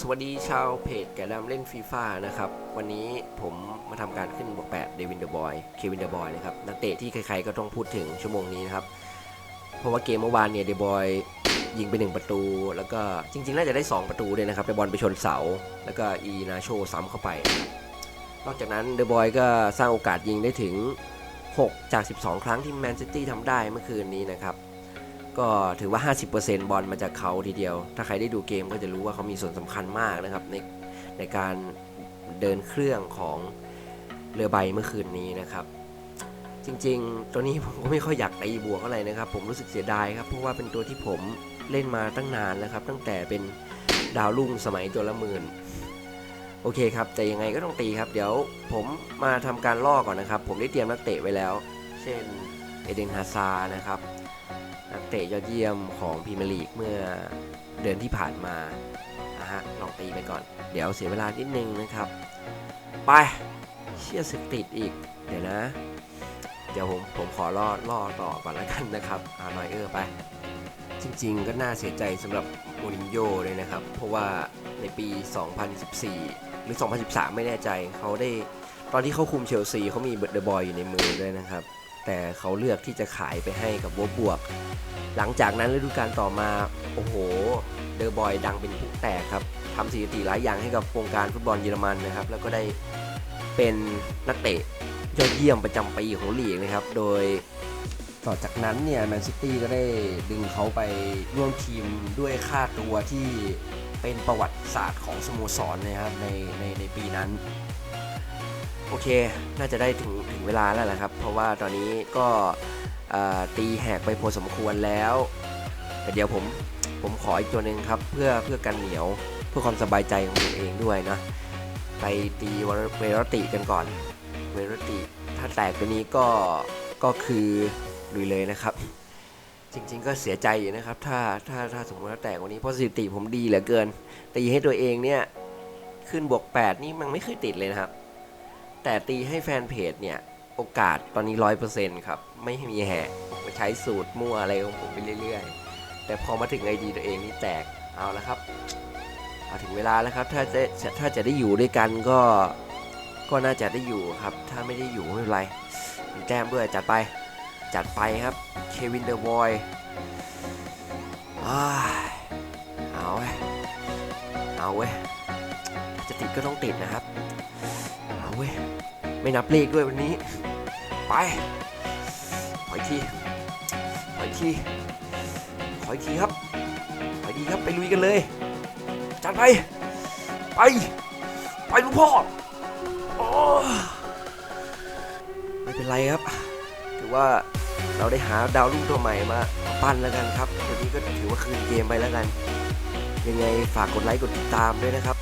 สวัสดีชาวเพจแกดำเล่นฟีฟ่านะครับ วันนี้ผมมาทำการขึ้นบวก8เดวินเดอร์บอย เควินเดอร์บอยนะครับ นักเตะที่ใครๆก็ต้องพูดถึงชั่วโมงนี้นะครับ เพราะว่าเกมเมื่อวานเนี่ยเดบอยยิงไป 1 ประตู แล้วก็จริงๆ น่าจะได้ 2 ประตูเลยนะครับแต่บอลไปชนเสา แล้วก็อีนาโชซ้ำเข้าไปนะครับนอกจากนั้นเดบอยก็สร้างโอกาสยิงได้ถึง 6 จาก 12 ครั้งที่แมนซิตี้ทำได้เมื่อคืนนี้นะครับ ก็ถือว่า 50%บอลมาจากเขาทีเดียว ถ้าใครได้ดูเกมก็จะรู้ว่าเขามีส่วนสำคัญมากนะครับในในการเดินเครื่องของเรือใบเมื่อคืนนี้นะครับ จริงๆ ตัวนี้ผมก็ไม่ค่อยอยากตีบวกอะไรนะครับ ผมรู้สึกเสียดายครับ เพราะว่าเป็นตัวที่ผมเล่นมาตั้งนานแล้วครับ ตั้งแต่เป็นดาวรุ่งสมัยตัวละหมื่นโอเคครับ แต่ยังไงก็ต้องตีครับ เดี๋ยวผมมาทำการล่อก่อนนะครับ ผมได้เตรียมนักเตะไว้แล้ว เช่น เอเดนฮาซานะครับ นักเตะยอดเยี่ยมของพรีเมียร์ลีกเมื่อเดือนที่ผ่านมานะฮะลองตีไปก่อน เดี๋ยวเสียเวลานิดนึงนะครับ ไปเชี่ยสึกติดอีก เดี๋ยวนะ เดี๋ยวผมผมขอล่อล่อต่อก่อนแล้วกันนะครับอาหน่อยเออไป จริงๆ ก็น่าเสียใจสำหรับโมรินโญ่เลยนะครับ เพราะว่าในปี 2014 หรือ 2013 ไม่แน่ใจเขาได้ตอนที่เขาคุมเชลซีเขามีเดอะบอยอยู่ในมือด้วยนะครับ แต่เขาเลือกที่จะขายไปให้กับวบวก หลังจากนั้นฤดูกาลต่อมา โอ้โห เดอะบอยดังเป็นผู้แตกครับทำสถิติหลายอย่างให้กับวงการฟุตบอลเยอรมันนะครับ แล้วก็ได้เป็นนักเตะยอดเยี่ยมประจำปีของลีกนะครับ โดยต่อจากนั้นเนี่ยแมนซิตี้ก็ได้ดึงเขาไปร่วมทีมด้วยค่าตัวที่เป็นประวัติศาสตร์ของสโมสรนะครับในในในปีนั้น โอเค น่าจะได้ถึงถึงเวลาแล้วแหละครับ เพราะว่าตอนนี้ก็ตีแหกไปพอสมควรแล้ว แต่เดี๋ยวผมผมขออีกตัวหนึ่งครับ เพื่อเพื่อกันเหนียว เพื่อความสบายใจของตัวเองด้วยนะ ไปตีเวรติกันก่อน เวรติ ถ้าแตกตัวนี้ก็ก็คือลุยเลยนะครับ จริงๆก็เสียใจอยู่นะครับ ถ้าถ้าถ้าสมมติว่าแตกวันนี้เพราะสถิติผมดีเหลือเกินตีให้ตัวเองเนี่ยขึ้นบวก 8 นี่มันไม่เคยติดเลยนะครับ แต่ตีให้แฟนเพจเนี่ย โอกาสตอนนี้ร้อยเปอร์เซ็นต์ครับ ไม่มีแหกมก็ใช้สูตรมั่วอะไรของผมไปเรื่อยๆ แต่พอมาถึงไอดีตัวเองนี่แตกเอาล้วครับเอาถึงเวลาแล้วครับ ถ้าจะถ้าจะได้อยู่ด้วยกันก็ก็น่าจะได้อยู่ครับ ถ้าไม่ได้อยู่ไม่เป็นไรมีแต้มด้วยจัดไป จัดไปครับเควินเดอร์บอยเอาเว้ยเอาเว้ยจะติดก็ต้องติดนะครับ เว้ย ไม่นับเลขด้วยวันนี้ ไป ขออีกทีขออีกทีขออีกทีครับขออีกทีครับไปลุยกันเลย จัดไป ไป ไปลูกพ่ออไม่เป็นไรครับ ถือว่าเราได้หาดาวรุ่งตัวใหม่มาปั้นแล้วกันครับวันนี้ก็ถือว่าคืนเกมไปแล้วกัน ยังไงฝากกดไลค์กดติดตามด้วยนะครับ